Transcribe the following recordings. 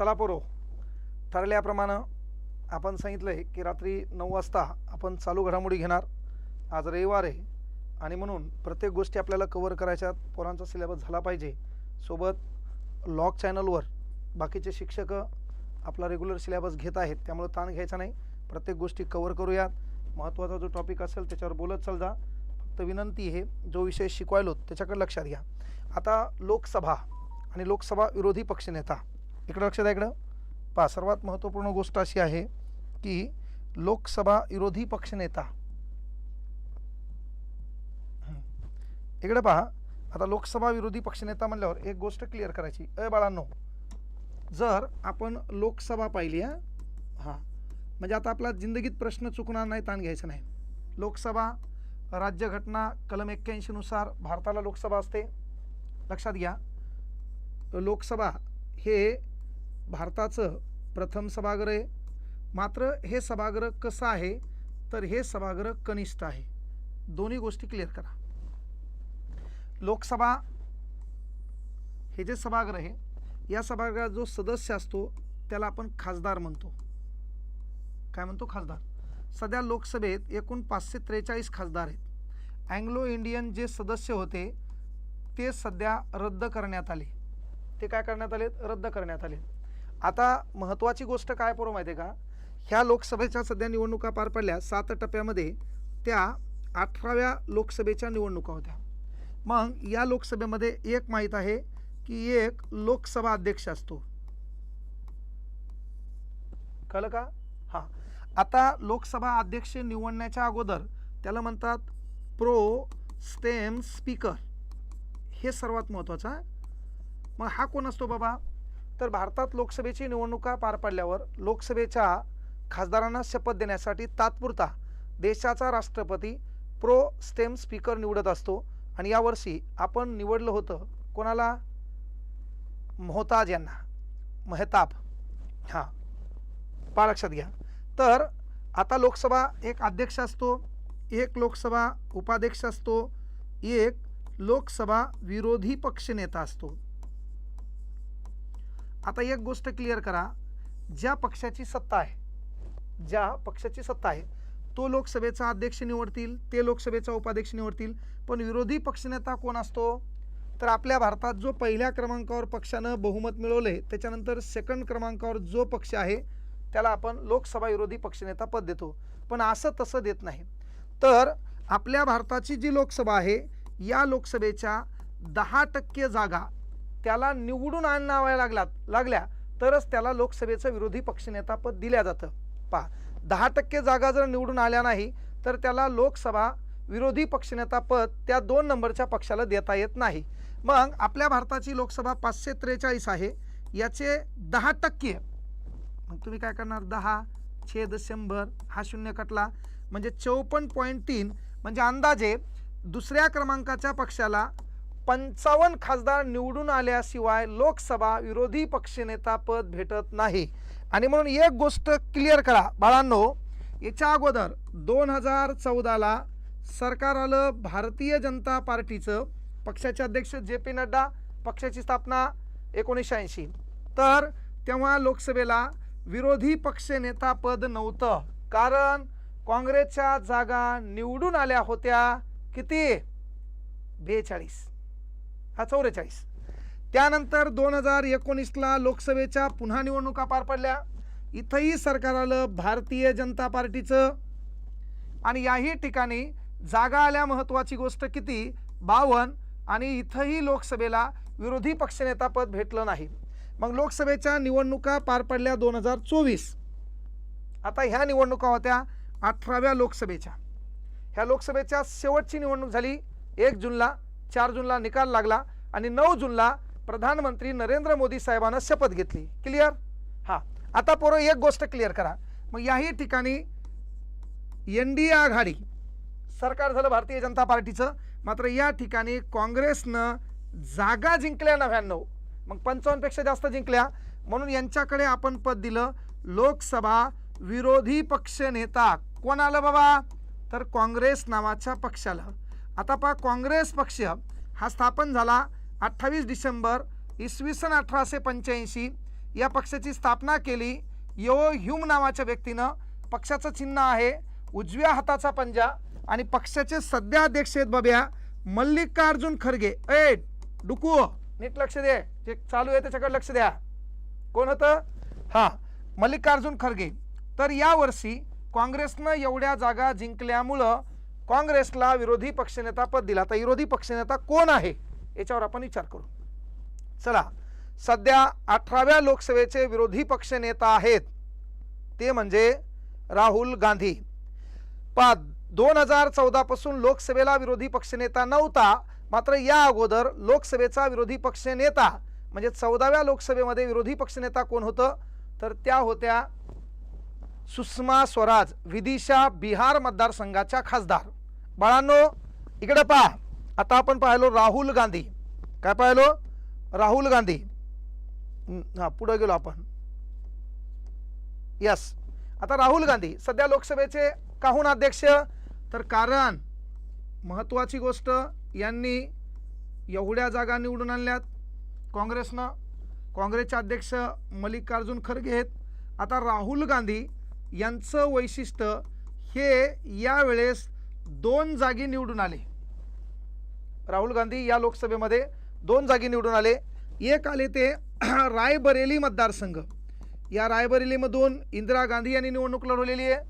चला पोरो. ठरल्याप्रमाणे आपण सांगितलं आहे की रात्री नऊ वाजता आपण चालू घडामोडी घेणार. आज रविवार आहे आणि म्हणून प्रत्येक गोष्टी आपल्याला कवर करायच्यात. पोरांचा सिलेबस झाला पाहिजे. सोबत लॉग चॅनलवर बाकीचे शिक्षक आपला रेग्युलर सिलेबस घेत आहेत. त्यामुळे ताण घ्यायचा नाही. प्रत्येक गोष्टी कवर करूयात. महत्त्वाचा जो टॉपिक असेल त्याच्यावर बोलत चल जा फक्त विनंती आहे जो विषय शिकवायलो त्याच्याकडे लक्षात घ्या. आता लोकसभा आणि लोकसभा विरोधी पक्षनेता इकडं लक्षात द्या इकडं. पहा सर्वात महत्त्वपूर्ण गोष्ट अशी आहे की लोकसभा विरोधी पक्षनेता इकडं इकडे पहा आता लोकसभा विरोधी पक्षनेता म्हणल्यावर एक गोष्ट क्लिअर करायची. अय बाळांनो जर आपण लोकसभा पाहिली हां? हां. म्हणजे आता आपला जिंदगीत प्रश्न चुकणार नाही ताण घ्यायचा नाही. लोकसभा राज्यघटना कलम एक्क्याऐंशीनुसार भारताला लोकसभा असते. लक्षात घ्या. लोकसभा हे भारताचं प्रथम सभागृह आहे. मात्र हे सभागृह कसं आहे? तर हे सभागृह कनिष्ठ आहे. दोन्ही गोष्टी क्लिअर करा. लोकसभा हे जे सभागृह आहे या सभागृहात जो सदस्य असतो त्याला आपण खासदार म्हणतो. काय म्हणतो? खासदार. सध्या लोकसभेत एकूण पाचशे त्रेचाळीस खासदार आहेत. अँग्लो इंडियन जे सदस्य होते ते सध्या रद्द करण्यात आले. ते काय करण्यात आले रद्द करण्यात आले आता महत्त्वाची गोष्ट काय पूर्व माहिती आहे का? ह्या लोकसभेच्या सध्या निवडणुका पार पडल्या सात टप्प्यामध्ये त्या अठराव्या लोकसभेच्या निवडणुका होत्या. मग या लोकसभेमध्ये एक माहीत आहे की एक लोकसभा अध्यक्ष असतो. कळलं का? हां. आता लोकसभा अध्यक्ष निवडण्याच्या अगोदर त्याला म्हणतात प्रो स्टेम स्पीकर हे सर्वात महत्त्वाचं आहे. मग हा कोण असतो बाबा? तर भारतात लोकसभेची निवडणुका पार पडल्यावर लोकसभेच्या खासदारांना शपथ देण्यासाठी तात्पुरता देशाचा राष्ट्रपती प्रो स्टेम स्पीकर निवडत असतो. आणि यावर्षी आपण निवडलं होतं कोणाला? मोहताज यांना. मेहताब. हां. पा लक्षात घ्या. तर आता लोकसभा एक अध्यक्ष असतो एक लोकसभा उपाध्यक्ष असतो एक लोकसभा विरोधी पक्षनेता असतो. आता एक गोष्ट क्लिअर करा. ज्या पक्षाची सत्ता आहे ज्या पक्षाची सत्ता आहे तो लोकसभेचा अध्यक्ष निवडतील ते लोकसभेचा उपाध्यक्ष निवडतील पण विरोधी पक्षनेता कोण असतो? तर आपल्या भारतात जो पहिल्या क्रमांकावर पक्षानं बहुमत मिळवले त्याच्यानंतर सेकंड क्रमांकावर जो पक्ष आहे त्याला आपण लोकसभा विरोधी पक्षनेता पद देतो. पण असं तसं देत नाही. तर आपल्या भारताची जी लोकसभा आहे या लोकसभेच्या दहा टक्के जागा त्याला निवडून आणाव्या लागलात लागल्या तरच त्याला लोकसभेचं विरोधी पक्षनेतापद दिल्या जातं. पहा दहा टक्के जागा जर निवडून आल्या नाही तर त्याला लोकसभा विरोधी पक्षनेतापद त्या दोन नंबरच्या पक्षाला देता येत नाही. मग आपल्या भारताची लोकसभा पाचशे त्रेचाळीस आहे याचे दहा टक्के. मग तुम्ही काय करणार? दहा छेद शंभर हा शून्य कटला. म्हणजे चौपन्न पॉईंट तीन म्हणजे अंदाजे दुसऱ्या क्रमांकाच्या पक्षाला पंचावन्न खासदार निवडून आल्याशिवाय लोकसभा विरोधी पक्षनेता पद भेटत नाही. आणि म्हणून एक गोष्ट क्लिअर करा. बाळांनो याच्या अगोदर दोन हजार चौदाला सरकार आलं भारतीय जनता पार्टीचं. पक्षाचे अध्यक्ष जे पी नड्डा पक्षाची स्थापना एकोणीसशे ऐंशी. तर तेव्हा लोकसभेला विरोधी पक्षनेता पद नव्हतं. कारण काँग्रेसच्या जागा निवडून आल्या होत्या किती? बेचाळीस. हा चौवेचाळीस त्यानंतर दोन हजार एकोणीसला लोकसभेच्या पुन्हा निवडणुका पार पडल्या. इथंही सरकार आलं भारतीय जनता पार्टीचं. आणि याही ठिकाणी जागा आल्या महत्त्वाची गोष्ट किती? बावन. आणि इथंही लोकसभेला विरोधी पक्षनेतापद भेटलं नाही. मग लोकसभेच्या निवडणुका पार पडल्या दोन हजार चोवीस. आता ह्या निवडणुका होत्या अठराव्या लोकसभेच्या. ह्या लोकसभेच्या शेवटची निवडणूक झाली एक जूनला. चार जूनला निकाल लागला आणि नऊ जूनला प्रधानमंत्री नरेंद्र मोदी साहेबांना शपथ घेतली. क्लिअर हां. आता पोरं एक गोष्ट क्लिअर करा. मग याही ठिकाणी एन डी ए आघाडी सरकार झालं भारतीय जनता पार्टीचं मात्र या ठिकाणी काँग्रेसनं जागा जिंकल्या नव्याण्णव. मग पंचावन्नपेक्षा जास्त जिंकल्या. म्हणून यांच्याकडे आपण पद दिलं लोकसभा विरोधी पक्ष नेता. कोण आलं बाबा? तर काँग्रेस नावाच्या पक्षाला. आता पहा काँग्रेस पक्ष हा स्थापन झाला अठ्ठावीस डिसेंबर इसवी सन अठराशे पंच्याऐंशी. या पक्षाची स्थापना केली यो ह्युम नावाच्या व्यक्तीनं. पक्षाचं चिन्ह आहे उजव्या हाताचा पंजा आणि पक्षाचे सध्या अध्यक्ष आहेत बाब्या मल्लिकार्जुन खरगे. ए डुकू हो. नीट लक्ष दे. जे चालू आहे त्याच्याकडे लक्ष द्या. कोण होतं? हां मल्लिकार्जुन खरगे. तर यावर्षी काँग्रेसनं एवढ्या जागा जिंकल्यामुळं काँग्रेसला विरोधी पक्षनेता पद दिला. तर विरोधी पक्षनेता कोण आहे? याच्यावर आपण विचार करू. चला सध्या अठराव्या लोकसभेचे विरोधी पक्षनेता आहेत. ते म्हणजे राहुल गांधी. पा दोन हजार चौदापासून लोकसभेला विरोधी पक्षनेता नव्हता. मात्र या अगोदर लोकसभेचा विरोधी पक्षनेता म्हणजे चौदाव्या लोकसभेमध्ये विरोधी पक्षनेता कोण होतं? तर त्या होत्या सुषमा स्वराज विदिशा बिहार मतदारसंघाच्या खासदार. बाळांनो इकडे पहा. आता आपण पाहिलो राहुल गांधी. काय पाहिलो? राहुल गांधी. हां पुढं पुढे गेलो आपण. यस आता राहुल गांधी सध्या लोकसभेचे काहून अध्यक्ष? तर कारण महत्त्वाची गोष्ट यांनी एवढ्या जागा निवडून आणल्यात काँग्रेसनं. काँग्रेसचे अध्यक्ष मल्लिकार्जुन खरगे आहेत. आता राहुल गांधी यांचं वैशिष्ट्य हे यावेळेस दोन जागी निवडून आले. राहुल गांधी या लोकसभेमध्ये दोन जागी निवडून आले. एक आले ते रायबरेली मतदारसंघ. या रायबरेलीमधून इंदिरा गांधी यांनी निवडणूक लढवलेली आहे.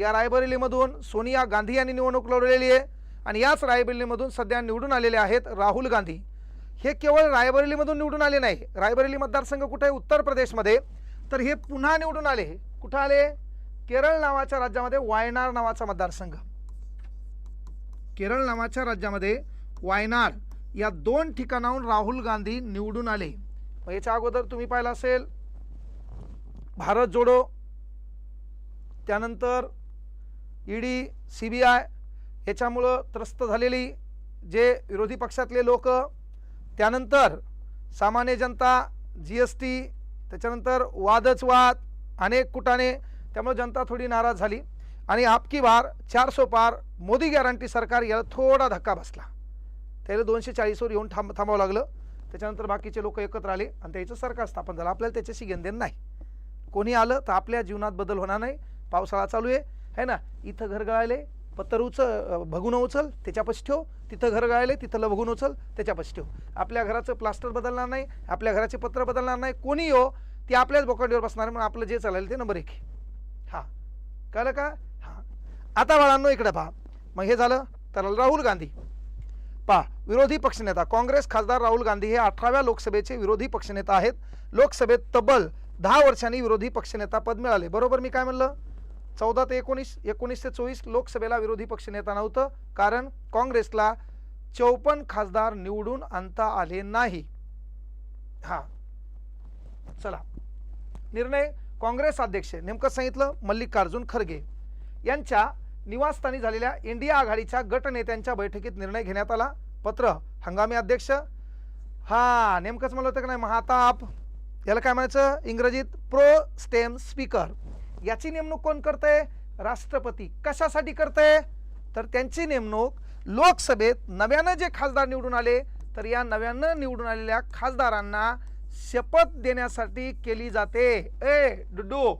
या रायबरेलीमधून सोनिया गांधी यांनी निवडणूक लढवलेली आहे. आणि याच रायबरेलीमधून सध्या निवडून आलेले आहेत राहुल गांधी. हे केवळ रायबरेलीमधून निवडून आले नाही. रायबरेली मतदारसंघ कुठे? आहे उत्तर प्रदेशमध्ये. तर हे पुन्हा निवडून आले. कुठं आले? केरळ नावाच्या राज्यामध्ये वायनार नावाचा मतदारसंघ. केरळ नावाच्या राज्यामध्ये वायनाड या दोन ठिकाणाहून राहुल गांधी निवडून आले. मग याच्या अगोदर तुम्ही पाहिलं असेल भारत जोडो त्यानंतर ईडी सी बी आय याच्यामुळं त्रस्त झालेली जे विरोधी पक्षातले लोक त्यानंतर सामान्य जनता जी एस टी त्याच्यानंतर वादच वाद अनेक कुटाने त्यामुळे जनता थोडी नाराज झाली. आणि आपकी बार चारसो पार मोदी गॅरंटी सरकार याला थोडा धक्का बसला. त्याला दोनशे चाळीसवर येऊन थांब थांबावं लागलं. त्याच्यानंतर बाकीचे लोक एकत्र आले आणि त्याचं सरकार स्थापन झालं. आपल्याला त्याच्याशी घेणदेण नाही. कोणी आलं तर आपल्या जीवनात बदल होणार नाही. पावसाळा चालू आहे. है ना? इथं घर गळायले पत्तर उचल बघून उचल त्याच्यापाशी ठेव. तिथं घर गळायले तिथं बघून उचल त्याच्यापाशी ठेव. आपल्या घराचं प्लास्टर बदलणार नाही. आपल्या घराचे पत्र बदलणार नाही. कोणी हो ते आपल्याच बोकांडीवर बसणार म्हणून आपलं जे चालेल ते नंबर एक हां. कळलं का? आता बाळांनो इकडे पहा. मग हे झालं तर राहुल गांधी. पहा विरोधी पक्षनेता काँग्रेस खासदार राहुल गांधी हे अठराव्या लोकसभेचे विरोधी पक्षनेता आहेत. लोकसभेत तब्बल दहा वर्षांनी विरोधी पक्षनेता पद मिळाले. बरोबर मी काय म्हणलं? चौदा ते एकोणीस एकोणीस ते चोवीस लोकसभेला विरोधी पक्षनेता नव्हतं कारण काँग्रेसला चौपन्न खासदार निवडून आणता आले नाही. हां. चला. निर्णय काँग्रेस अध्यक्ष नेमकं सांगितलं मल्लिकार्जुन खरगे यांच्या निवासस्थानी झालेल्या इंडिया आघाडीच्या गटनेत्यांच्या बैठकीत निर्णय घेण्यात आला. पत्र हंगामी अध्यक्ष. हा नेमकंच म्हणलं होतं का नाही? महाताप. याला काय म्हणायचं? इंग्रजीत प्रो स्टेम स्पीकर याची नेमणूक कोण करते राष्ट्रपती. कशासाठी करते तर त्यांची नेमणूक लोकसभेत नव्यानं जे खासदार निवडून आले तर या नव्यानं निवडून आलेल्या खासदारांना शपथ देण्यासाठी केली जाते. ए डुडू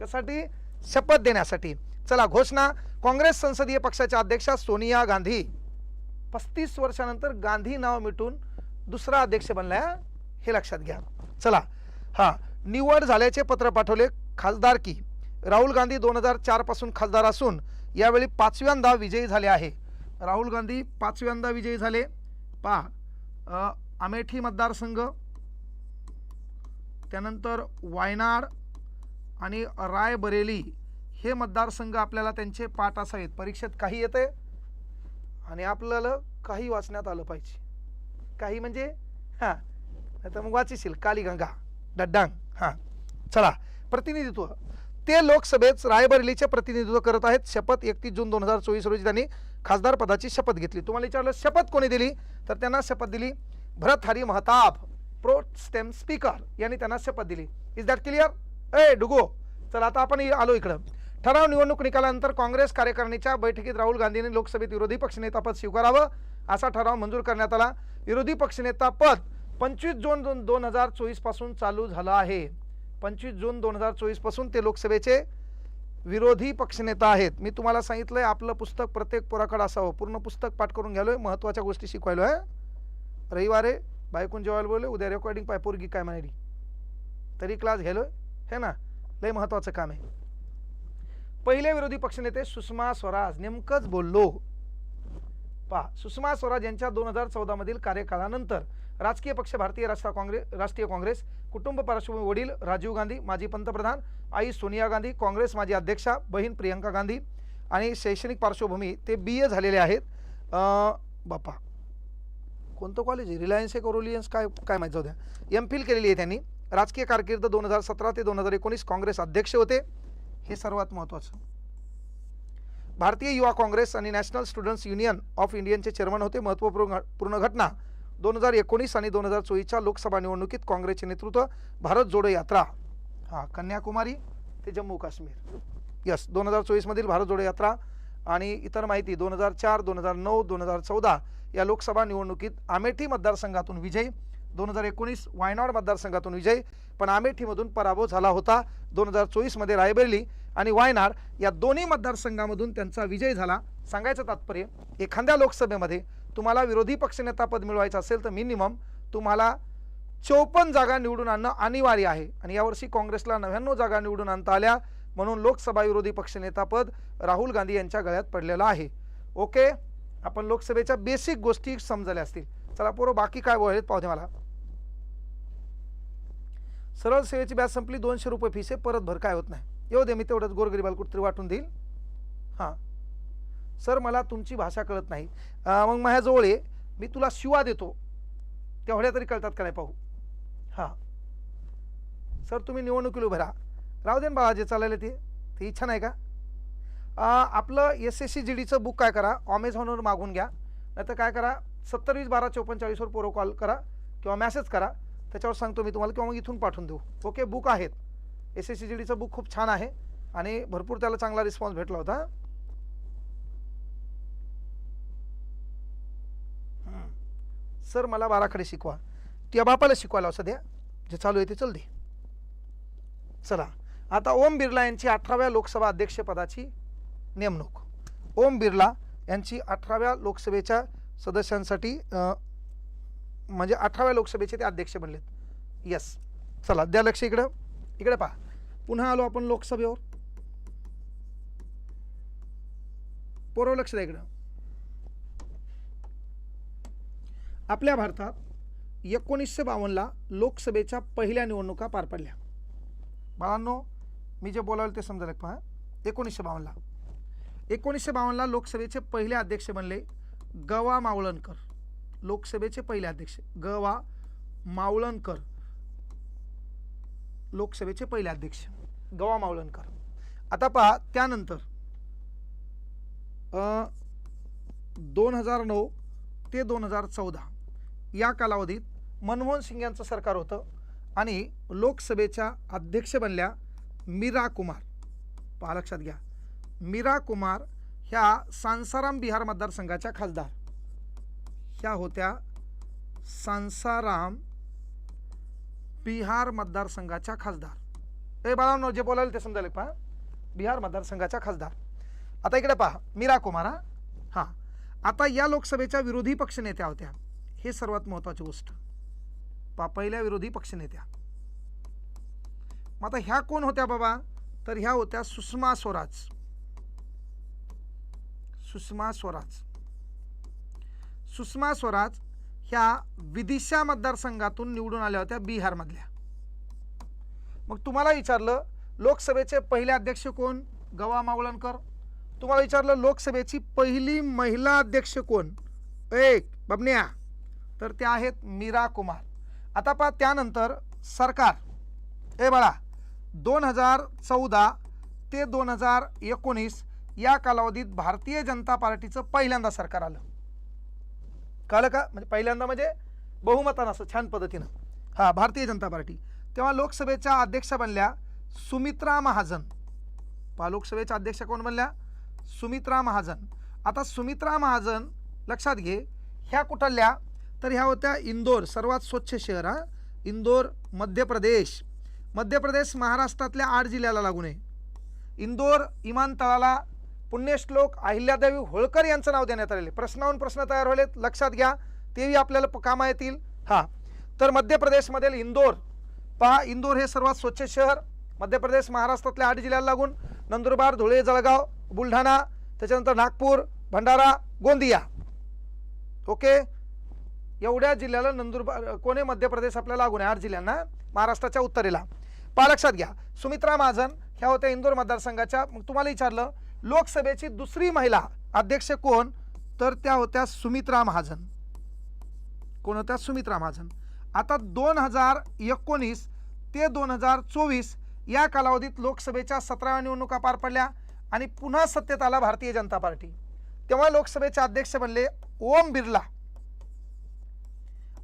कशासाठी? शपथ देण्यासाठी. चला घोषणा. काँग्रेस संसदीय पक्षाच्या अध्यक्षा सोनिया गांधी. पस्तीस वर्षानंतर गांधी नाव मिटून दुसरा अध्यक्ष बनलाय हे? लक्षात घ्या. चला. हा निवड झाल्याचे पत्र पाठवले खासदार की. राहुल गांधी दोन हजार चारपासून खासदार असून यावेळी पाचव्यांदा विजयी झाले आहे. राहुल गांधी पाचव्यांदा विजयी झाले. पहा अमेठी मतदारसंघ त्यानंतर वायनाड आणि रायबरेली हे मतदारसंघ आपल्याला त्यांचे पाठ असावेत. परीक्षेत काही येते आणि आपल्याला काही वाचण्यात आलं पाहिजे. काही म्हणजे हां नाही तर मग वाचिशील. कालीगंगा डड्डांग हां. चला प्रतिनिधित्व. ते लोकसभेत रायबरेलीचे प्रतिनिधित्व करत आहेत. शपथ एकतीस जून दोन हजार चोवीस रोजी त्यांनी खासदार पदाची शपथ घेतली. तुम्हाला विचारलं शपथ कोणी दिली? तर त्यांना शपथ दिली Bharat Hari Mahtab pro tem speaker यांनी त्यांना शपथ दिली. इज दॅट क्लिअर ए डुगो चला आता आपण आलो इकडं. ठराव निवडणूक निकालानंतर काँग्रेस कार्यकारिणीच्या बैठकीत राहुल गांधींनी लोकसभेत विरोधी पक्षनेतापद स्वीकारावं असा ठराव मंजूर करण्यात आला. विरोधी पक्षनेतापद पंचवीस जून दोन दोन हजार चोवीसपासून चालू झालं आहे. पंचवीस जून दोन हजार चोवीसपासून ते लोकसभेचे विरोधी पक्षनेता आहेत. मी तुम्हाला सांगितलंय आपलं पुस्तक प्रत्येक पोराकडे असावं. पूर्ण पुस्तक पाठ करून घ्यालोय महत्त्वाच्या गोष्टी शिकवायलो आहे रविवारे बायकून जेवायला बोलले उद्या रेकॉर्डिंग पाय पोरगी काय म्हणाली? तरी क्लास घ्यालोय हे ना? लय महत्त्वाचं काम आहे. पहिले विरोधी पक्षनेते सुषमा स्वराज नेमकंच बोललो. पहा सुषमा स्वराज यांच्या दोन हजार चौदामधील कार्यकाळानंतर राजकीय पक्ष भारतीय राष्ट्र काँग्रेस राष्ट्रीय काँग्रेस कुटुंब पार्श्वभूमी वडील राजीव गांधी माजी पंतप्रधान आई सोनिया गांधी काँग्रेस माजी अध्यक्षा बहीण प्रियंका गांधी आणि शैक्षणिक पार्श्वभूमी ते बी ए झालेले आहेत. बापा कोणतं कॉलेज आहे? रिलायन्स एक कोरोलियन्स काय काय माहीत जाऊ द्या. एम फिल केलेली आहे त्यांनी. राजकीय कारकीर्द दोन हजार सतरा ते दोन हजार एकोणीस काँग्रेस अध्यक्ष होते. हे सर्वात महत्त्वाचं. भारतीय युवा काँग्रेस आणि नॅशनल स्टुडंट्स युनियन ऑफ इंडियनचे चेअरमन होते. महत्त्वपूर्ण पूर्ण घटना दोन हजार एकोणीस आणि दोन हजार चोवीसच्या लोकसभा निवडणुकीत काँग्रेसचे नेतृत्व भारत जोडो यात्रा. हां कन्याकुमारी ते जम्मू काश्मीर. यस दोन हजार चोवीसमधील भारत जोडो यात्रा आणि इतर माहिती दोन हजार चार दोन हजार नऊ दोन हजार चौदा या लोकसभा निवडणुकीत आमेठी मतदारसंघातून विजय दोन हजार एकोणीस वायनाड मतदारसंघातून विजय पण आमेठीमधून पराभव झाला होता. दोन हजार चोवीसमध्ये रायबरेली आणि वायनाड या दोन्ही मतदारसंघामधून त्यांचा विजय झाला. सांगायचं तात्पर्य एखाद्या लोकसभेमध्ये तुम्हाला विरोधी पक्षनेतापद मिळवायचं असेल तर मिनिमम तुम्हाला चौपन्न जागा निवडून आणणं अनिवार्य आहे. आणि यावर्षी काँग्रेसला नव्याण्णव जागा निवडून आणता आल्या म्हणून लोकसभा विरोधी पक्षनेतापद राहुल गांधी यांच्या गळ्यात पडलेलं आहे. ओके आपण लोकसभेच्या बेसिक गोष्टी समजल्या असतील. चला पोरं बाकी काय बोलत पाहू मला. सरळ सेवेची बॅच संपली दोनशे रुपये फीस आहे परत भर काय होत नाही. येऊ दे मी तेवढंच गोरगरीबाला कुठतरी वाटून देईल. हां. सर मला तुमची भाषा कळत नाही. मग माझ्याजवळ ये. मी तुला शिवा देतो. तेवढ्या तरी कळतात का नाही पाहू? हां. सर तुम्ही निवडणुकीला भरा राहू. दे ना बाळा जे चाललेलं ते. ते इच्छा नाही का? आपलं एस एस सी जी डीचं बुक काय करा? ॲमेझॉनवर मागून घ्या. नाहीतर काय करा? सत्तर वीस बारा चौपन्न पोरो कॉल करा किंवा मॅसेज करा. त्याच्यावर सांगतो मी तुम्हाला किंवा मग इथून पाठवून देऊ. ओके बुक आहेत. एस एस सी जी डीचं बुक खूप छान आहे. आणि भरपूर त्याला चांगला रिस्पॉन्स भेटला होता. सर मला बाराकडे शिकवा. त्या बापाला शिकवायला सध्या. जे चालू आहे ते चल दे. चला. आता ओम बिर्ला यांची अठराव्या लोकसभा अध्यक्षपदाची नेमणूक. ओम बिर्ला यांची अठराव्या लोकसभेच्या सदस्यांसाठी म्हणजे अठराव्या लोकसभेचे ते अध्यक्ष बनलेत. यस चला द्या लक्ष इकडं. इकडे पहा. पुन्हा आलो आपण लोकसभेवर. पोरव लक्ष द्या इकडं. आपल्या भारतात एकोणीसशे बावन्नला लोकसभेच्या पहिल्या निवडणुका पार पडल्या. बाळांनो मी जे बोलावलं ते समजायला पहा एकोणीसशे बावन्नला. एकोणीसशे बावन्नला लोकसभेचे पहिले अध्यक्ष बनले गवा मावळणकर. लोकसभेचे पहिले अध्यक्ष गवा मावळणकर. लोकसभेचे पहिले अध्यक्ष. गवा मावळणकर. आता पहा त्यानंतर दोन हजार नऊ ते दोन हजार चौदा या कालावधीत मनमोहन सिंग यांचं सरकार होतं आणि लोकसभेच्या अध्यक्ष बनल्या मीरा कुमार. पहा लक्षात घ्या. मीरा कुमार ह्या सांसाराम बिहार मतदारसंघाच्या खासदार. ह्या होत्या सांसाराम बिहार मतदारसंघाच्या खासदार. ए बाळांनो जे बोलायला ते समजायला पहा. बिहार मतदारसंघाच्या खासदार. आता इकडे पहा. मीरा कुमार हा? हां. आता या लोकसभेच्या विरोधी पक्षनेत्या होत्या. हे सर्वात महत्त्वाची गोष्ट. पहा पहिल्या विरोधी पक्षनेत्या मग आता ह्या कोण होत्या बाबा? तर ह्या होत्या सुषमा स्वराज. सुषमा स्वराज. सुषमा स्वराज ह्या विदिशा मतदारसंघातून निवडून आल्या होत्या बिहारमधल्या. मग तुम्हाला विचारलं लोकसभेचे पहिले अध्यक्ष कोण? गवा मावळणकर. तुम्हाला विचारलं लोकसभेची पहिली महिला अध्यक्ष कोण? एक बबन्या. तर त्या आहेत मीरा कुमार. आता पहा त्यानंतर सरकार. ए बाळा दोन हजार चौदा ते दोन हजार एकोणीस या कालावधीत भारतीय जनता पार्टीचं पहिल्यांदा सरकार आलं. कळलं का? म्हणजे पहिल्यांदा म्हणजे बहुमतानं असं छान पद्धतीनं. हां भारतीय जनता पार्टी. तेव्हा लोकसभेच्या अध्यक्ष बनल्या सुमित्रा महाजन. पहा लोकसभेच्या अध्यक्ष कोण बनल्या? सुमित्रा महाजन. आता सुमित्रा महाजन लक्षात घे ह्या कुठल्या? तर ह्या होत्या इंदोर सर्वात स्वच्छ शहर हा. इंदोर मध्य प्रदेश. मध्य प्रदेश महाराष्ट्रातल्या आठ जिल्ह्याला लागून आहे. इंदोर विमानतळाला पुण्यश्लोक अहिल्यादेवी होळकर यांचं नाव देण्यात आलेले. प्रश्नाहून प्रश्न तयार व्हायलेत. लक्षात घ्या. तेही आपल्याला कामा येतील. हां. तर मध्य प्रदेशमधील इंदोर. पहा इंदोर हे सर्वात स्वच्छ शहर. मध्य प्रदेश महाराष्ट्रातल्या आठ जिल्ह्याला लागून नंदुरबार धुळे जळगाव बुलढाणा त्याच्यानंतर नागपूर भंडारा गोंदिया. ओके? एवढ्या जिल्ह्याला नंदुरबार कोणे मध्य प्रदेश आपल्याला लागून आहे आठ जिल्ह्यांना. महाराष्ट्राच्या उत्तरेला. पहा लक्षात घ्या. सुमित्रा महाजन ह्या होत्या इंदोर मतदारसंघाच्या. मग तुम्हाला विचारलं लोकसभेची दुसरी महिला अध्यक्ष कोण? तर त्या होत्या सुमित्रा महाजन. कोण होत्या? सुमित्रा महाजन. आता दोन हजार एकोणीस ते दोन हजार चोवीस या कालावधीत लोकसभेच्या सतराव्या निवडणुका पार पडल्या आणि पुन्हा सत्तेत आला भारतीय जनता पार्टी. तेव्हा लोकसभेचे अध्यक्ष बनले ओम बिर्ला.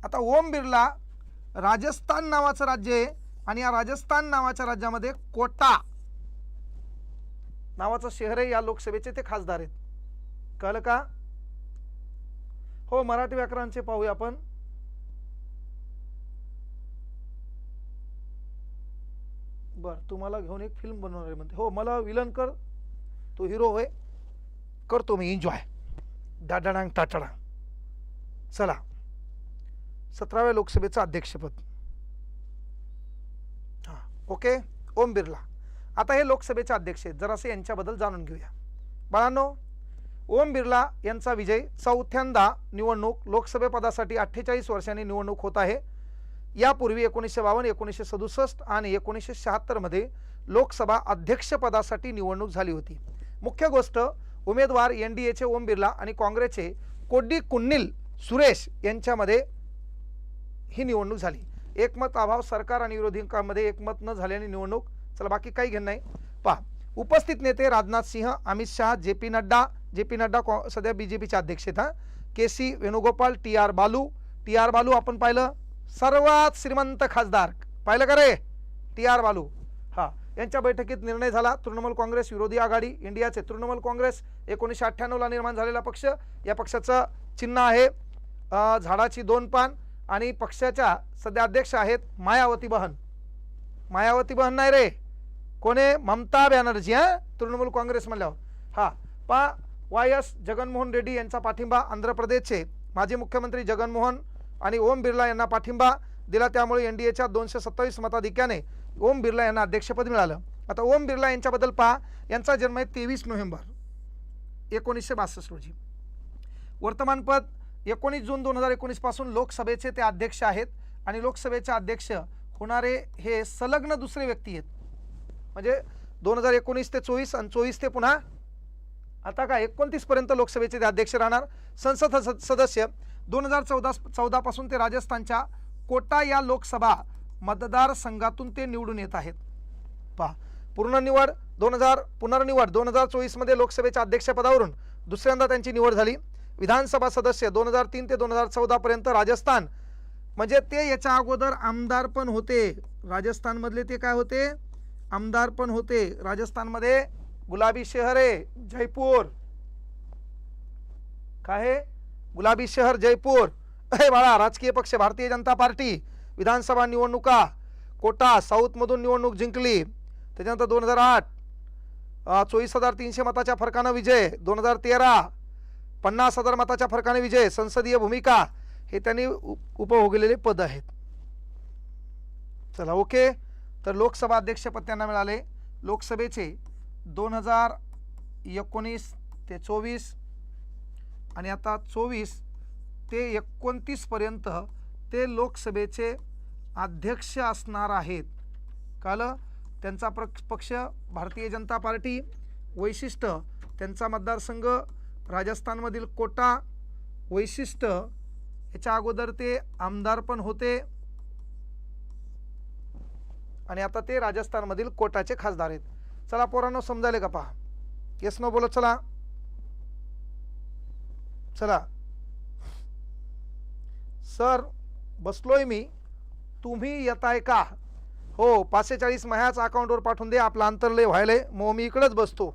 आता ओम बिर्ला राजस्थान नावाचं राज्य आहे आणि या राजस्थान नावाच्या राज्यामध्ये कोटा. नावाचं शहर आहे या लोकसभेचे ते खासदार आहेत. कळलं का? हो मराठी व्याकरणचे पाहूया आपण. बर तुम्हाला घेऊन एक फिल्म बनवणार आहे म्हणते. हो मला विलन कर. तो हिरो होय. करतो मी एन्जॉय डाडाडांग टाटाडांग चला. सतराव्या लोकसभेचं अध्यक्षपद. हां ओके? ओम बिर्ला. आता हे लोकसभेचे अध्यक्ष आहेत. जरासे यांच्याबद्दल जाणून घेऊया. बाळांनो ओम बिर्ला यांचा विजय चौथ्यांदा निवडणूक लोकसभेपदासाठी अठ्ठेचाळीस वर्षांनी निवडणूक होत आहे. यापूर्वी एकोणीसशे बावन्न एकोणीसशे सदुसष्ट आणि एकोणीसशे शहात्तरमध्ये लोकसभा अध्यक्षपदासाठी निवडणूक झाली होती. मुख्य गोष्ट उमेदवार एन डी एचे ओम बिर्ला आणि काँग्रेसचे कोड्डी कुन्निल सुरेश यांच्यामध्ये ही निवडणूक झाली. एकमत अभाव सरकार आणि विरोधकांमध्ये एकमत न झाल्याने निवडणूक चला बाकी काही घेणं नाही. पहा उपस्थित नेते Rajnath Singh Amit Shah J P Nadda J P Nadda कॉ- सध्या बी जे पीचे अध्यक्ष आहेत हां. K C Venugopal T R Balu. T R Balu आपण पाहिलं सर्वात श्रीमंत खासदार. पाहिलं का रे? T R Baalu. हां यांच्या बैठकीत निर्णय झाला तृणमूल काँग्रेस विरोधी आघाडी इंडियाचे तृणमूल काँग्रेस एकोणीसशे अठ्ठ्याण्णवला निर्माण झालेला पक्ष. या पक्षाचं चिन्ह आहे झाडाची दोन पान आणि पक्षाच्या सध्या अध्यक्ष आहेत मायावती बहन. मायावती बहन नाही रे. कोणे ममता बॅनर्जी हां? तृणमूल काँग्रेस म्हणल्यावर. हा. पा. वाय. एस. जगनमोहन रेड्डी यांचा पाठिंबा आंध्र प्रदेशचे. माजी मुख्यमंत्री जगनमोहन आणि ओम बिर्ला यांना पाठिंबा दिला. त्यामुळे एन डी एच्या दोनशे सत्तावीस मताधिक्याने ओम बिर्ला यांना अध्यक्षपद मिळालं. आता ओम बिर्ला यांच्याबद्दल पहा यांचा जन्म आहे तेवीस नोव्हेंबर एकोणीसशे बासष्ट रोजी. वर्तमानपद एकोणीस जून दोन हजार एकोणीसपासून लोकसभेचे ते अध्यक्ष आहेत. आणि लोकसभेचे अध्यक्ष होणारे हे संलग्न दुसरे व्यक्ती आहेत. म्हणजे दोन हजार एकोणीस ते चोवीस आणि चोवीस ते पुन्हा आता काय एकोणतीसपर्यंत लोकसभेचे ते अध्यक्ष राहणार. संसद सदस्य दोन हजार चौदा चौदापासून ते राजस्थानच्या कोटा या लोकसभा मतदारसंघातून ते निवडून येत आहेत. पहा पूर्ण निवड दोन हजार पुनर्निवड दोन हजार चोवीसमध्ये लोकसभेच्या अध्यक्षपदावरून दुसऱ्यांदा त्यांची निवड झाली. विधानसभा सदस्य दोन हजार तीन ते दोन हजार चौदापर्यंत राजस्थान. म्हणजे ते याच्या अगोदर आमदार पण होते. राजस्थानमधले ते काय होते? आमदार पण होते. राजस्थानमध्ये गुलाबी शहर आहे जयपूर. काय आहे गुलाबी शहर जयपूर. अरे बाळा राजकीय पक्ष भारतीय जनता पार्टी विधानसभा निवडणुका कोटा साऊथमधून निवडणूक जिंकली. त्याच्यानंतर दोन हजार आठ चोवीस हजार तीनशे मताच्या फरकानं विजय दोन हजार तेरा पन्नास हजार मताच्या फरकाने विजय संसदीय भूमिका हे त्यांनी उपभोगलेले पद आहेत. चला ओके. तर लोकसभा अध्यक्षपद त्यांना मिळाले. लोकसभेचे दोन हजार एकोणीस ते चोवीस आणि आता चोवीस ते एकोणतीसपर्यंत ते लोकसभेचे अध्यक्ष असणार आहेत. कालं त्यांचा प्र पक्ष भारतीय जनता पार्टी वैशिष्ट्य त्यांचा मतदारसंघ राजस्थानमधील कोटा वैशिष्ट्य याच्या अगोदर ते आमदार पण होते. आणि आता ते राजस्थानमधील कोटाचे खासदार आहेत. चला पोरांनो समजायले का पहा येस नो बोलत चला. चला. सर बसलोय मी. तुम्ही येताय का? हो पाचशे चाळीस माझ्याच अकाउंटवर पाठवून दे आपलं अंतरलय व्हायला व्हायलंय. मग मी इकडंच बसतो.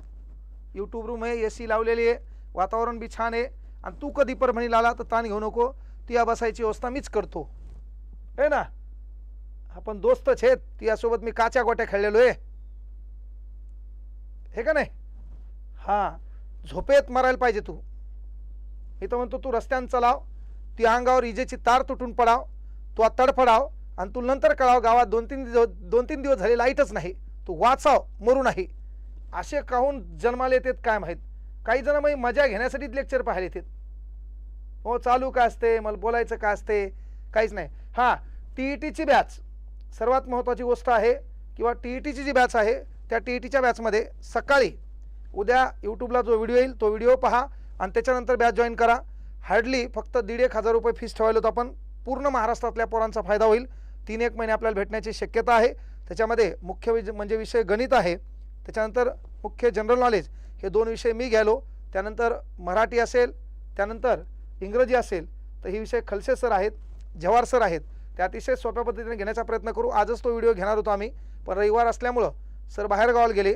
यूट्यूब रूम आहे ए सी लावलेली आहे. वातावरण बी छान आहे. आणि तू कधी परभणीला आला तर ताण घेऊ नको. तुया बसायची व्यवस्था मीच करतो. आहे ना? आपण दोस्तच आहेत तुझ्यासोबत मी काच्या गोट्या खेळलेलो आहे. हे का नाही? हां झोपेत मरायला पाहिजे तू. मी तर म्हणतो तू रस्त्यानं चलाव ती अंगावर इजेची तार तुटून पडाव तू तडफडाव आणि तू नंतर कळाव गावात दोन तीन दिवस दोन तीन दिवस झाले लाईटच नाही. तू वाचाव मरू नाही. असे काहून जन्माला येतात काय माहीत? काही जण मग मजा घेण्यासाठीच लेक्चर पाहायला येतात. हो चालू काय असते? मला बोलायचं काय असते? काहीच नाही. हां टी ई टीची बॅच. सर्वात महत्त्वाची गोष्ट आहे किंवा टी ई टीची जी बॅच आहे त्या टी ई टीच्या बॅचमध्ये सकाळी उद्या यूट्यूबला जो व्हिडिओ येईल तो व्हिडिओ पहा आणि त्याच्यानंतर बॅच जॉईन करा. हार्डली फक्त दीड एक हजार रुपये फीस ठेवायला होतो आपण. पूर्ण महाराष्ट्रातल्या पोरांचा फायदा होईल. तीन एक महिने आपल्याला भेटण्याची शक्यता आहे. त्याच्यामध्ये मुख्य विज म्हणजे विषय गणित आहे. त्याच्यानंतर मुख्य जनरल नॉलेज हे दोन विषय मी घ्यालो. त्यानंतर मराठी असेल त्यानंतर इंग्रजी असेल तर हे विषय खलसे सर आहेत जव्हार सर आहेत. ते अतिशय सोप्या पद्धतीने घेण्याचा प्रयत्न करू. आजच तो व्हिडिओ घेणार होतो आम्ही. पण रविवार असल्यामुळं सर बाहेर गावाला गेले.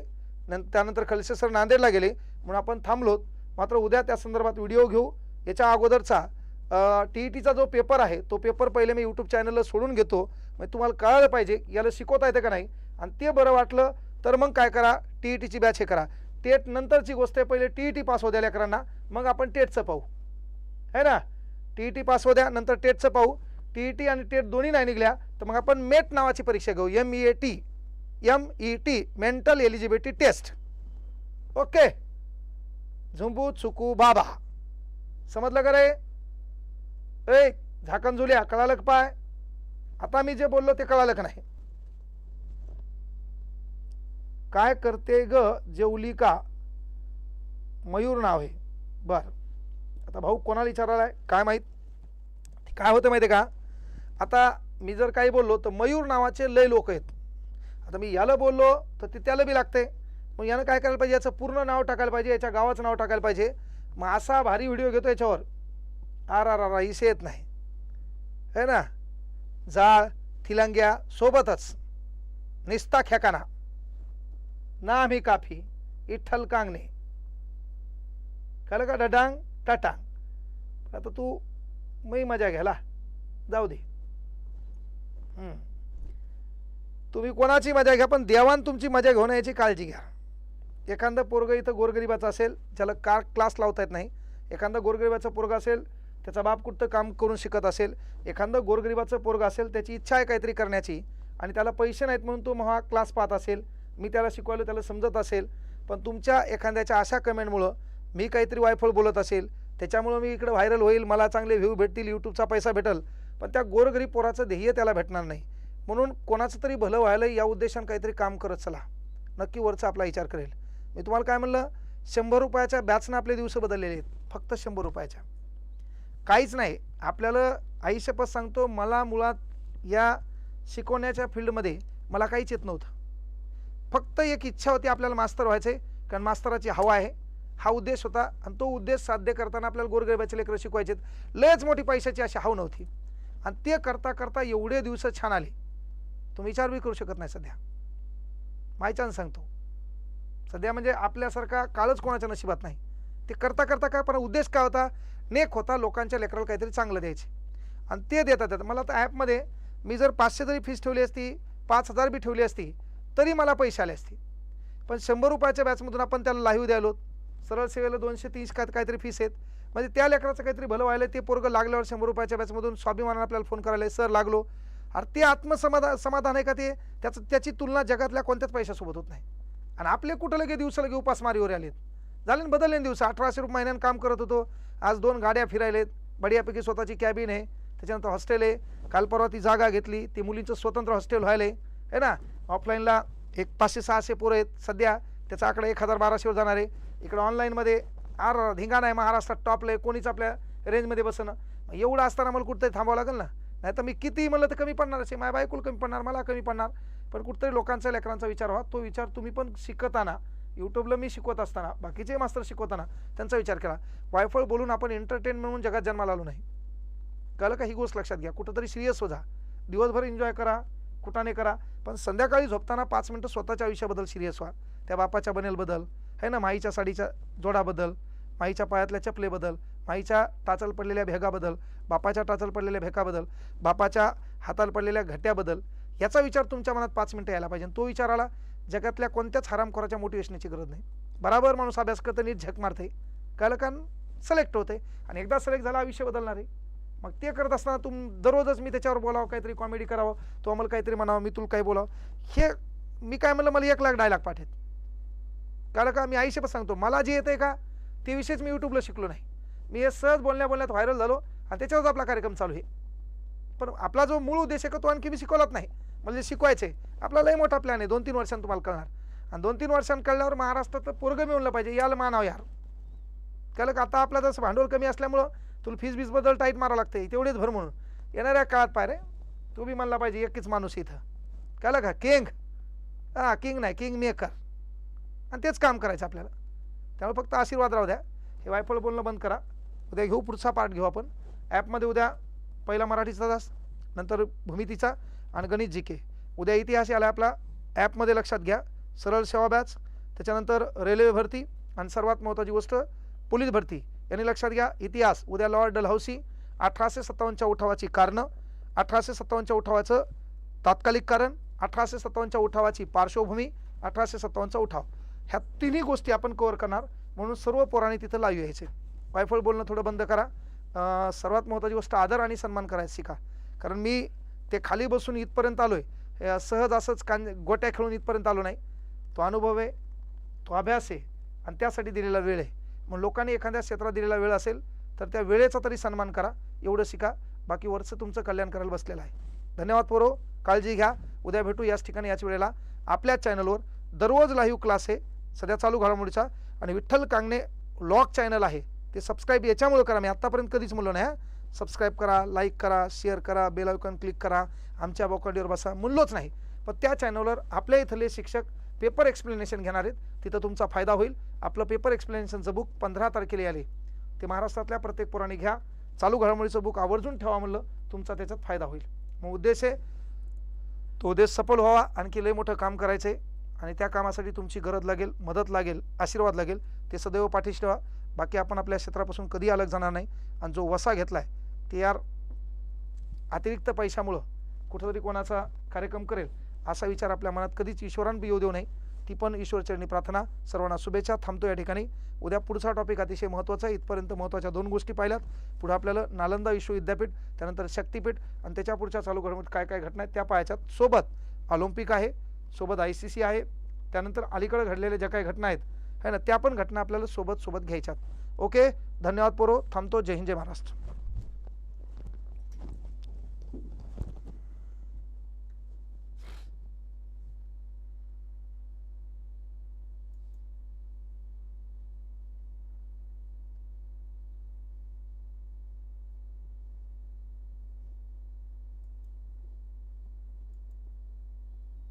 नंतर त्यानंतर खलसे सर नांदेडला गेले. म्हणून आपण थांबलोत. मात्र उद्या त्या संदर्भात व्हिडिओ घेऊ. याच्या अगोदरचा टी ई टीचा जो पेपर आहे तो पेपर पहिले मी यूट्यूब चॅनलला सोडून घेतो. म्हणजे तुम्हाला कळायला पाहिजे याला शिकवता येतं का नाही? आणि ते बरं वाटलं तर मग काय करा? टी ई टीची बॅच हे करा. टेट नंतरची गोष्ट आहे पहिले टी ई टी पास होऊ द्या लेकरांना. मग आपण टेटचं पाहू. है ना? टी ई टी पास होऊ द्या नंतर टेटचं पाहू. टी ई टी आणि टेट दोन्ही नाही निघल्या तर मग आपण मेट नावाची परीक्षा घेऊ. M E A T M E T mental eligibility test okay. झुंबू चुकू बाबा. समजलं का रे? ए झाकण झुल्या कळालं का पाय? आता मी जे बोललो ते कळालं का नाही? काय करते ग जेवली का मयूर नाव आहे. बर. आता भाऊ कोणाला विचारायला काय माहीत? काय होतं माहिती आहे का? आता मी जर काही बोललो तर मयूर नावाचे लय लोक आहेत. आता मी याला बोललो तर ते त्याला बी लागते मग यानं काय करायला पाहिजे? याचं पूर्ण नाव टाकायला पाहिजे याच्या गावाचं नाव टाकायला पाहिजे. मग असा भारी व्हिडिओ घेतो याच्यावर. आर आर आर इसे येत नाही. है ना? जाळ थिलंग्या सोबतच. निस्ता खेकाना नाम ही काफी. इठ्ठल कांगणे. कळलं का डडांग टाटांग. आता तू मी मजा घ्याला जाऊ दे. तुम्ही कोणाची मजा घ्या पण देवान तुमची मजा घेऊन याची काळजी घ्या. एखादं पोरगं इथं गोरगरिबाचं असेल ज्याला कार क्लास लावता येत नाही एखादा गोरगरिबाचं पोरग असेल त्याचा बाप कुठं काम करून शिकत असेल एखादं गोरगरिबाचं पोरग असेल त्याची इच्छा आहे काहीतरी करण्याची आणि त्याला पैसे नाहीत म्हणून तो मग हा क्लास पाहत असेल मी त्याला शिकवायला त्याला समजत असेल पण तुमच्या एखाद्याच्या अशा कमेंटमुळं मी काहीतरी वायफळ बोलत असेल त्याच्यामुळं मी इकडं व्हायरल होईल मला चांगले व्ह्यू भेटतील यूट्यूबचा पैसा भेटेल पण त्या गोरगरीब पोराचं ध्येय त्याला भेटणार नाही. म्हणून कोणाचं तरी भलं व्हायला या उद्देशानं काहीतरी काम करत चला. नक्की वरचा आपला विचार करेल. मी तुम्हाला काय म्हणलं? शंभर रुपयाच्या बॅचनं आपले दिवस बदललेले आहेत. फक्त शंभर रुपयाच्या. काहीच नाही. आपल्याला आयुष्यपत सांगतो मला मुळात या शिकवण्याच्या फील्डमध्ये मला काहीच येत नव्हतं. फक्त एक इच्छा होती आपल्याला मास्तर व्हायचे कारण मास्तराची हवा आहे. हा उद्देश होता आणि तो उद्देश साध्य करताना आपल्याला गोरगरिबाचे लेकरं शिकवायचेत. लयच मोठी पैशाची अशी हाव नव्हती. आणि ते करता करता एवढे दिवस छान आले. तुम्ही विचार बी करू शकत नाही सध्या. मायच्यानं सांगतो. सध्या म्हणजे आपल्यासारखा कालच कोणाच्या नशिबात नाही. ते करता करता काय पण उद्देश काय होता? नेक होता लोकांच्या लेकराला काहीतरी चांगलं द्यायचे. आणि ते देतात देतात मला तर ॲपमध्ये मी जर पाचशे जरी फीस ठेवली असती पाच हजार बी ठेवली असती तरी मला पैसे आले असते. पण शंभर रुपयाच्या बॅचमधून आपण त्याला लाईव्ह द्यालो सरळ सेवेला दोनशे तीनशे काय काहीतरी फीस आहेत. म्हणजे त्या लेकराचं काहीतरी भलं व्हायला ते पोरगं लागल्यावर शंभर रुपयाच्या बॅचमधून स्वाभिमानानं आपल्याला फोन करायला सर लागलो. अरे ते आत्मसमाधान समाधान आहे का ते? त्याचं त्याची तुलना जगातल्या कोणत्याच पैशासोबत होत नाही. आणि आपले कुठं लगे दिवसा लगे उपासमारीवर आलेत? झाले ना बदलले दिवस. अठराशे रुपये महिन्यानं काम करत होतो. आज दोन गाड्या फिरायलेत. बढियापैकी स्वतःची कॅबिन आहे. त्याच्यानंतर हॉस्टेल आहे. काल परवा ती जागा घेतली. ती मुलींचं स्वतंत्र हॉस्टेल व्हायला आहे ना? ऑफलाईनला एक पाचशे सहाशे पोरं आहेत सध्या. त्याचा आकडा एक हजार बाराशेवर जाणार आहे. इकडं ऑनलाईनमध्ये आर धिंगाणा आहे महाराष्ट्रात टॉपला आहे कोणीच आपल्या रेंजमध्ये बसणं. मग एवढं असताना मला कुठंतरी थांबावं लागेल ना? नाही तर मी कितीही म्हणलं तर कमी पडणार असे. माझ्या बायकोला कमी पडणार मला कमी पडणार. पण कुठंतरी लोकांचा लेकरांचा विचार व्हा. तो विचार तुम्ही पण शिकताना यूट्यूबला मी शिकवत असताना बाकीचे मास्तर शिकवताना त्यांचा विचार केला. वायफळ बोलून आपण एंटरटेन म्हणून जगात जन्माला आलो नाही. कळलं का? ही गोष्ट लक्षात घ्या. कुठंतरी सिरियस हो जा. दिवसभर एन्जॉय करा. कुठाने करा. पण संध्याकाळी झोपताना पाच मिनटं स्वतःच्या आयुष्याबद्दल सिरियस व्हा. त्या बापाच्या बनेलबद्दल है ना? माईच्या साडीच्या जोडाबद्दल. माईच्या पायातल्या चपलेबद्दल माईच्या टाचल पडलेल्या भेगाबद्दल बापाच्या टाचल पडलेल्या भेगाबद्दल बापाच्या हाताला पडलेल्या घट्याबद्दल याचा विचार तुमच्या मनात पाच मिनटं यायला पाहिजे. तो विचार आला जगातल्या कोणत्याच हरामखोराच्या मोटिवेशनची गरज नाही. बराबर माणूस अभ्यास करतं नीट झक मारते. कळलं कारण सिलेक्ट होते आणि एकदा सिलेक्ट झाला आयुष्य बदलणार. आहे मग ते करत असताना तुम दररोजच मी त्याच्यावर बोलावं काहीतरी कॉमेडी करावं तो आम्हाला काहीतरी म्हणावं मी तुला काही बोलावं. हे मी काय म्हणलं मला एक लाख डायलॉग पाठेत कळलं का मी आयुष्य पण सांगतो मला जे येतं आहे का ते विषयच मी यूट्यूबला शिकलो नाही. मी हे सहज बोलण्या बोलण्यात व्हायरल झालो आणि त्याच्यावरच आपला कार्यक्रम चालू आहे. पण आपला जो मूळ उद्देश आहे का तो आणखी मी शिकवलाच नाही. म्हणजे शिकवायचे आपला लय मोठा प्लॅन आहे दोन तीन वर्षांत तुम्हाला कळणार. आणि दोन तीन वर्षांत कळल्यावर महाराष्ट्रात पोरगं मिळवलं पाहिजे याला मानाव यार. कळलं का आता आपलं जसं भांडवल कमी असल्यामुळं तुला फीज बीजबद्दल टाईट मारावं लागते तेवढेच भर म्हणून. येणाऱ्या काळात पाय रे तू बी म्हणला पाहिजे एकच माणूस इथं. कळलं का? किंग हां किंग नाही किंग मेकर आणि तेच काम करायचं आपल्याला. त्यामुळे फक्त आशीर्वाद राहू द्या. हे वायफळ बोलणं बंद करा. उद्या घेऊ पुढचा पार्ट घेऊ आपण. ॲपमध्ये उद्या पहिला मराठीचा तास नंतर भूमितीचा आणि गणित जी के. उद्या इतिहास याला आपला ॲपमध्ये लक्षात घ्या. सरळ सेवा बॅच त्याच्यानंतर रेल्वे भरती आणि सर्वात महत्त्वाची गोष्ट पोलीस भरती. यांनी लक्षात घ्या इतिहास. उद्या लॉर्ड डलहौसी अठराशे सत्तावन्नच्या उठावाची कारणं अठराशे सत्तावन्नच्या उठावाचं तात्कालिक कारण अठराशे सत्तावन्नच्या उठावाची पार्श्वभूमी अठराशे सत्तावन्नचा उठाव. ह्या तिन्ही गोष्टी आपण कव्हर करणार. म्हणून सर्व पोराने तिथं लाईव्ह यायचे. वायफळ बोलणं थोडं बंद करा. सर्वात महत्त्वाची गोष्ट आदर आणि सन्मान करायचं शिका. कारण मी ते खाली बसून इथपर्यंत आलो आहे सहज असंच कान गोट्या खेळून इथपर्यंत आलो नाही. तो अनुभव आहे तो अभ्यास आहे आणि त्यासाठी दिलेला वेळ आहे. मग लोकांनी एखाद्या क्षेत्रात दिलेला वेळ असेल तर त्या वेळेचा तरी सन्मान करा. एवढं शिका. बाकी वरचं तुमचं कल्याण करायला बसलेलं आहे. धन्यवाद पोरो. काळजी घ्या. उद्या भेटू याच ठिकाणी याच वेळेला. आपल्याच चॅनलवर दररोज लाईव्ह क्लास आहे. सध्या चालू घडामोडीचा. आणि विठ्ठल कांगणे लॉग चॅनल आहे. ते सबस्क्राईब याच्यामुळे करा. मी आत्तापर्यंत कधीच म्हणलो नाही सबस्क्राईब करा लाईक करा शेअर करा बेल आयकॉन क्लिक करा. आमच्या बोकाडीवर बसा. म्हणलोच नाही. पण त्या चॅनलवर आपल्या इथले शिक्षक पेपर एक्सप्लेनेशन घेणार आहेत. तिथं तुमचा फायदा होईल. आपलं पेपर एक्सप्लेनेशनचं बुक पंधरा तारखेला आले. ते महाराष्ट्रातल्या प्रत्येक पोराने घ्या. चालू घडामोडीचं बुक आवर्जून ठेवा म्हणलं तुमचा त्याच्यात फायदा होईल. मग उद्देश आहे तो उद्देश सफल व्हावा. आणखी लय मोठं काम करायचं आहे आणि त्या कामासाठी तुमची गरज लागेल मदत लागेल आशीर्वाद लागेल ते सदैव पाठीशी ठेवा. बाकी आपण आपल्या क्षेत्रापासून कधी अलग जाणार नाही. आणि जो वसा घेतला आहे ते यार अतिरिक्त पैशामुळं कुठंतरी कोणाचा कार्यक्रम करेल असा विचार आपल्या मनात कधीच ईश्वरान बी येऊ देऊ नये. ती पण ईश्वरचरणी प्रार्थना. सर्वांना शुभेच्छा. थांबतो या ठिकाणी. उद्या पुढचा टॉपिक अतिशय महत्त्वाचा आहे. इथपर्यंत महत्त्वाच्या दोन गोष्टी पाहिल्यात. पुढे आपल्याला नालंदा विश्वविद्यापीठ त्यानंतर शक्तीपीठ आणि त्याच्या पुढच्या चालू घडामोडीत काय काय घटना आहेत त्या पाहायच्यात. सोबत ऑलिम्पिक आहे. सोबत आय सी सी आहे. त्यानंतर अलीकडे घडलेल्या ज्या काही घटना आहेत है ना त्या पण घटना आपल्याला सोबत सोबत घ्यायच्यात. ओके? धन्यवाद पोरो. थांबतो. जय हिंद जय महाराष्ट्र.